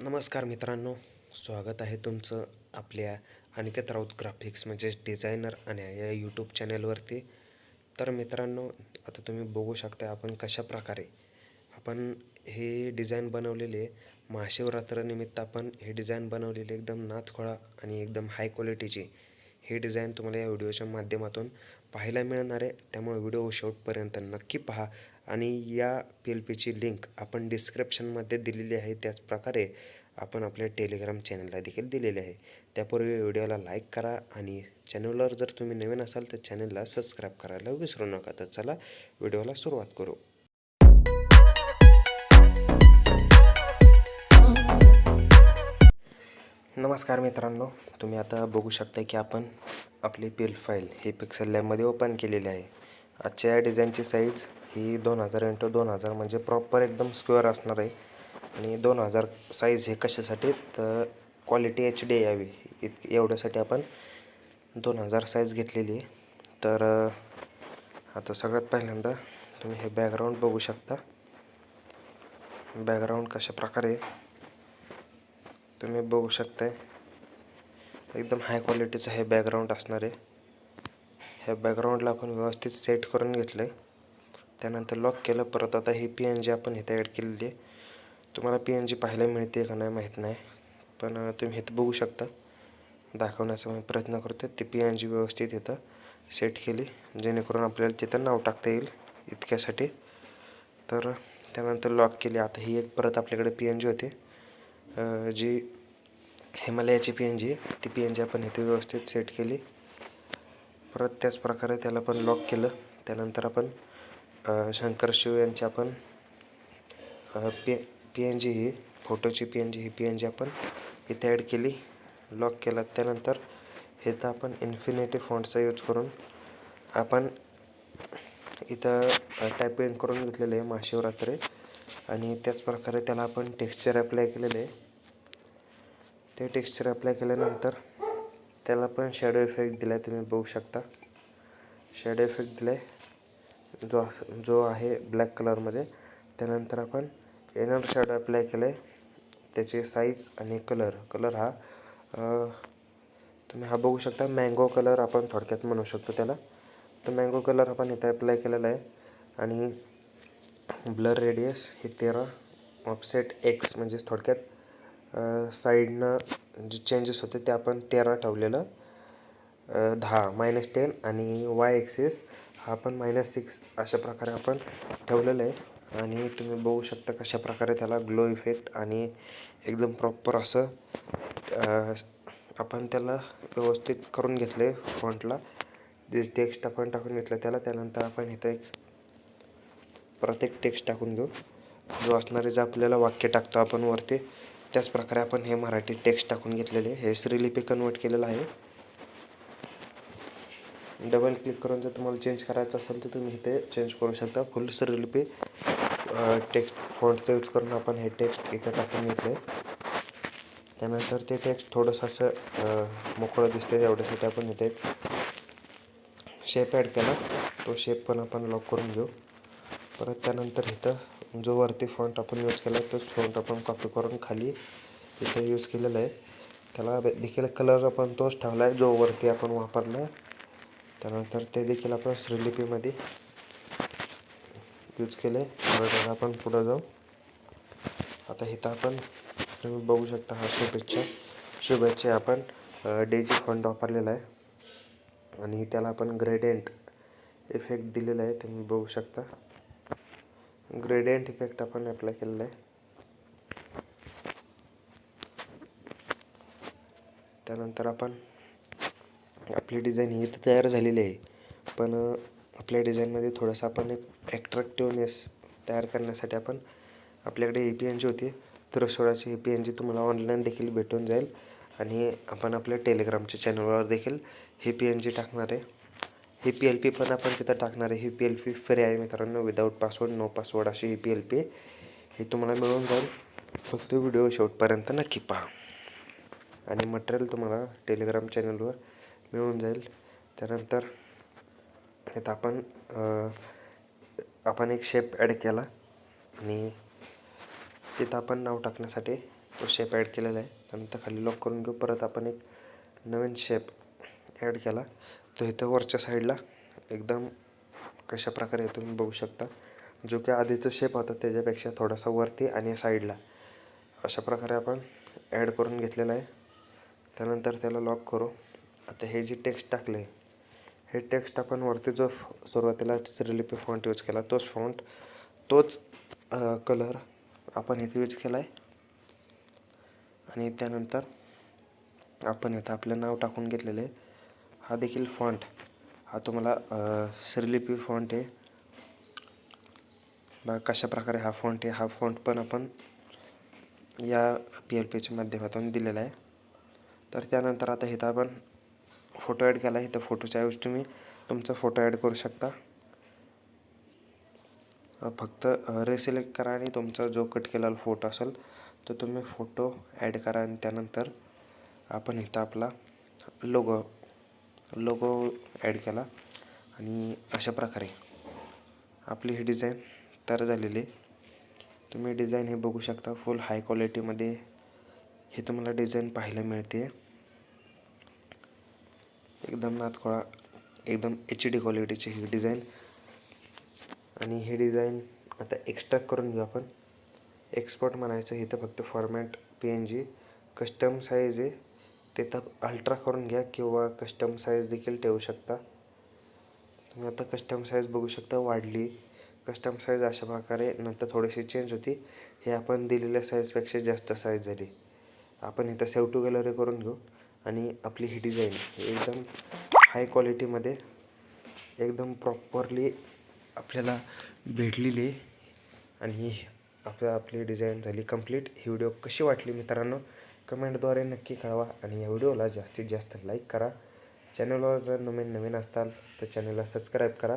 नमस्कार मित्रांनो स्वागत आहे तुमचं आपल्या अनिकेत राऊत ग्राफिक्स म्हणजेच डिझायनर आणि या यूट्यूब चॅनलवरती तर मित्रांनो आता तुम्ही बघू शकता आपण कशा प्रकारे आपण हे डिझाईन बनवलेले महाशिवरात्रनिमित्त आपण हे डिझाईन बनवलेले एकदम नाथखोळा आणि एकदम हाय क्वालिटीची हे डिझाईन तुम्हाला या व्हिडिओच्या माध्यमातून पाहायला मिळणार आहे. त्यामुळे व्हिडिओ शेवटपर्यंत नक्की पहा. आणि या पी एल पीची लिंक आपण डिस्क्रिप्शनमध्ये दिलेली आहे. त्याचप्रकारे आपण आपल्या टेलिग्राम चॅनलला देखील दिलेले आहे. त्यापूर्वी व्हिडिओला लाईक करा आणि चॅनलवर जर तुम्ही नवीन असाल तर चॅनलला सबस्क्राईब करायला विसरू नका. तर चला व्हिडिओला सुरुवात करू. नमस्कार मित्रांनो. तुम्ही आता बघू शकता की आपण आपली पी एल फाईल हे पिक्सल लॅबमध्ये ओपन केलेली आहे. आजच्या या डिझाईनची साईज ही दोन हजार इंटू दोन हजार म्हणजे प्रॉपर एकदम स्क्वेअर असणार आहे. आणि दोन हजार साईज हे कशासाठी? तर क्वालिटी एच डी यावी. इत एवढ्यासाठी आपण दोन हजार साईज घेतलेली आहे. तर आता सगळ्यात पहिल्यांदा तुम्ही हे बॅकग्राऊंड बघू शकता. बॅकग्राऊंड कशा प्रकारे तुम्ही बघू शकताय. एकदम हाय क्वालिटीचं हे बॅकग्राऊंड असणार आहे. ह्या बॅकग्राऊंडला आपण व्यवस्थित सेट करून घेतलं आहे त्यानंतर लॉक केलं. परत आता ही पी एन जी आपण इथं ॲड केलेली आहे. तुम्हाला पी एन जी पाहायला मिळते का नाही माहीत नाही. पण तुम्ही इथं बघू शकता. दाखवण्याचा मी प्रयत्न करतो ती पी एन जी व्यवस्थित इथं सेट केली. जेणेकरून आपल्याला तिथं नाव टाकता येईल इतक्यासाठी. तर त्यानंतर लॉक केली. आता ही एक परत आपल्याकडे पी एन जी होती. जी हिमालयाची पी एन जी ती पी एन जी आपण इथे व्यवस्थित सेट केली. परत त्याच प्रकारे त्याला पण लॉक केलं. त्यानंतर आपण शंकर शिव यांची आपण पी पी एन जी ही फोटोची पी एन जी ही पी एन जी आपण इथे ॲड केली लॉक केला. त्यानंतर हे तर आपण इन्फिनिटी फॉन्टचा यूज करून आपण इथं टायपिंग करून घेतलेलं आहे महाशिवरात्री. आणि त्याच प्रकारे त्याला आपण टेक्स्चर अप्लाय केलेलं आहे. ते टेक्स्चर अप्लाय केल्यानंतर त्याला पण शॅडो इफेक्ट दिला आहे तुम्ही बघू शकता. शॅडो इफेक्ट दिला आहे जो अस जो आहे ब्लॅक कलरमध्ये त्यानंतर आपण एनर शॅडो अप्लाय केलं आहे त्याची साईज आणि कलर कलर हा तुम्ही हा बघू शकता मँगो कलर आपण थोडक्यात म्हणू शकतो त्याला. तर मँगो कलर आपण इथं अप्लाय केलेला आहे. आणि ब्लर रेडियस हे तेरा ऑफसेट एक्स म्हणजेच थोडक्यात साईडनं जे चेंजेस होते ते आपण तेरा ठेवलेलं. दहा मायनस टेन आणि वाय एक्सेस हा आपण मायनस सिक्स अशा प्रकारे आपण ठेवलेलं आहे. आणि तुम्ही बघू शकता कशा प्रकारे त्याला ग्लो इफेक्ट आणि एकदम प्रॉपर असं आपण त्याला व्यवस्थित करून घेतलं आहे फॉन्टला जे टेक्स्ट आपण टाकून घेतलं त्याला त्यानंतर आपण इथं एक प्रत्येक टेक्स्ट टाकून घेऊ. जो असणारे जे आपल्याला वाक्य टाकतो आपण वरती त्याच प्रकारे आपण हे मराठी टेक्स्ट टाकून घेतलेले हे श्रीलिपी कन्वर्ट केलेलं आहे. डबल क्लिक करून जर तुम्हाला चेंज करायचं असेल तर तुम्ही इथे चेंज करू शकता. फुल श्रीलिपी टेक्स्ट फॉन्टचा यूज करून आपण हे टेक्स्ट इथे टाकून घेतलं आहे त्यानंतर ते टेक्स्ट थोडंसं असं मोकळं दिसते एवढ्यासाठी आपण इथे शेप ॲड केला. तो शेप पण आपण लॉक करून घेऊ. परत त्यानंतर इथं जो वरती फॉन्ट आपण यूज केला आहे तोच फॉन्ट आपण कॉपी करून खाली इथे यूज केलेला आहे. त्याला देखील कलर आपण तोच ठेवला आहे जो वरती आपण वापरला. आहे त्यानंतर ते देखील आपण श्रीलिपीमध्ये यूज केले. परत आपण पुढं जाऊ. आता इथं आपण तुम्ही बघू शकता हा शुभेच्छा. शुभेच्छा आपण डेजी फंड वापरलेला आहे. आणि त्याला आपण ग्रेडियंट इफेक्ट दिलेला आहे. तुम्ही बघू शकता. ग्रेडियंट इफेक्ट आपण अप्लाय केलेला आहे. त्यानंतर आपण आपली डिझाईन ही तर तयार झालेली आहे. पण आपल्या डिझाईनमध्ये थोडंसं आपण एक ॲट्रॅक्टिवनेस तयार करण्यासाठी आपण आपल्याकडे ए पी एन जी होती. तर सोळाची ए पी एन जी तुम्हाला ऑनलाईन देखील भेटून जाईल. आणि आपण आपल्या टेलिग्रामच्या चॅनलवर देखील हे पी एन जी टाकणार आहे. हे पी एल पी पण आपण तिथं टाकणार आहे. ही पी एल पी फ्री आहे मित्रांनो. विदाऊट पासवर्ड नो पासवर्ड अशी ही पी एल पी हे तुम्हाला मिळून जाईल. फक्त व्हिडिओ शेवटपर्यंत नक्की पहा. आणि मटेरियल तुम्हाला टेलिग्राम चॅनलवर मिळून जाईल. त्यानंतर इथं आपण आपण एक शेप ॲड केला. आणि तिथं आपण नाव टाकण्यासाठी तो शेप ॲड केलेला आहे. त्यानंतर खाली लॉक करून घेऊ. परत आपण एक नवीन शेप ॲड केला. तो इथं वरच्या साईडला एकदम कशा प्रकारे तुम्ही बघू शकता. जो की आधीचा शेप होता त्याच्यापेक्षा थोडासा वरती आणि साईडला अशा प्रकारे आपण ॲड करून घेतलेला आहे. त्यानंतर त्याला लॉक करू. आता हे जे टेक्स्ट टाकलं आहे हे टेक्स्ट आपण वरती जो सुरुवातीला सिरिलिपी फॉन्ट यूज केला तोच फॉन्ट तोच कलर आपण इथे यूज केला आहे आणि त्यानंतर आपण इथं आपलं नाव टाकून घेतलेलं आहे. हा देखील फॉन्ट हा तुम्हाला सिरिलिपी फॉन्ट आहे. बा कशा प्रकारे हा फॉन्ट आहे हा फॉन्ट पण आपण या पी एल पीच्या माध्यमातून दिलेला आहे. तर त्यानंतर आता इथं आपण फोटो ॲड केला इथं फोटोच्या ऐवजी तुम्ही तुमचा फोटो ॲड करू शकता. फक्त रिसिलेक्ट करा आणि तुमचा जो कट केलेला फोटो असेल तो तुम्ही फोटो ॲड करा आणि त्यानंतर आपण इथं आपला लोगो लोगो ॲड केला आणि अशा प्रकारे आपली ही डिझाईन तयार झालेली आहे. तुम्ही डिझाईन हे बघू शकता फुल हाय क्वालिटीमध्ये हे तुम्हाला डिझाईन पाहायला मिळते. एकदम नातखोळा एकदम एच डी क्वालिटीची ही डिझाईन आणि हे डिझाईन आता एक्स्ट्रॅक्ट करून घेऊ आपण. एक्सपोर्ट म्हणायचं इथं फक्त format P N G custom size आहे. ते तर अल्ट्रा करून घ्या किंवा कस्टम साईज देखील ठेवू शकता. तुम्ही आता कस्टम साईज बघू शकता वाढली. कस्टम साईज अशा प्रकारे नंतर थोडीशी चेंज होती. हे आपण दिलेल्या साईजपेक्षा जास्त साईज झाली. आपण इथं सेव टू गॅलरी करून घेऊ. आणि आपली ही डिझाईन एकदम हाय क्वालिटीमध्ये एकदम प्रॉपरली आपल्याला भेटलेली आणि आपल्या आपली डिझाईन झाली कंप्लीट ही व्हिडिओ कशी वाटली मित्रांनो? कमेंटद्वारे नक्की कळवा आणि या व्हिडिओला जास्तीत जास्त लाईक करा. चॅनलवर जर नवीन नवीन असताल तर चॅनलला सबस्क्राईब करा.